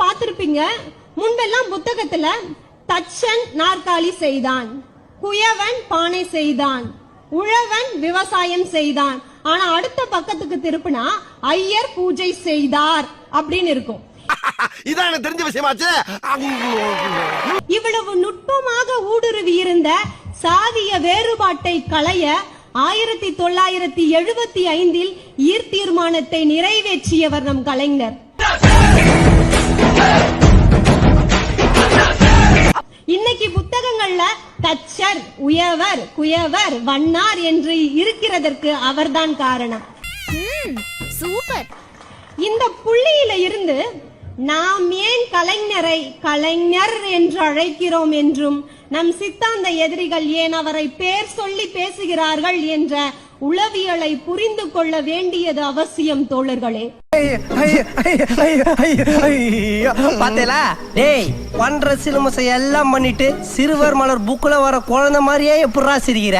பார்த்திருப்பீங்க. முன்பெல்லாம் புத்தகத்துல தச்சன் நாற்காலி செய்தான் குயவன் பானை செய்தான் உழவன் விவசாயம் செய்தான். ஆனா அடுத்த பக்கத்துக்கு திருப்பினா ஐயர் பூஜை செய்தார் அப்படின்னு இருக்கும். இதான் தெரிஞ்ச விஷயமாச்சு இவ்வளவு நுட்பமாக ஊடுருவி இருந்த சாதிய வேறுபாட்டை களைய ஆயிரத்தி தொள்ளாயிரத்தி எழுபத்தி ஐந்தில் ஈர் தீர்மானத்தை நிறைவேற்றியவர் நம் கலைஞர். தச்சர் உயவர் குயவர் வண்ணார் என்று இருக்கிறதற்கு அவர்தான் காரணம். சூப்பர். இந்த புள்ளியில இருந்து நாம் ஏன் கலைஞரை கலைஞர் என்று அழைக்கிறோம் என்றும் நம் சித்தாந்த எதிரிகள் ஏன் அவரை பேர் சொல்லி பேசுகிறார்கள் என்ற உளவியலை புரிந்து கொள்ள வேண்டியது அவசியம் தோழர்களே. பாத்தேலா? டேய் பண்ற சிலுமசை எல்லாம் பண்ணிட்டு சிறுவர் மலர் புக்குல வர குழந்தை மாதிரியே எப்படா சிரிக்கிற?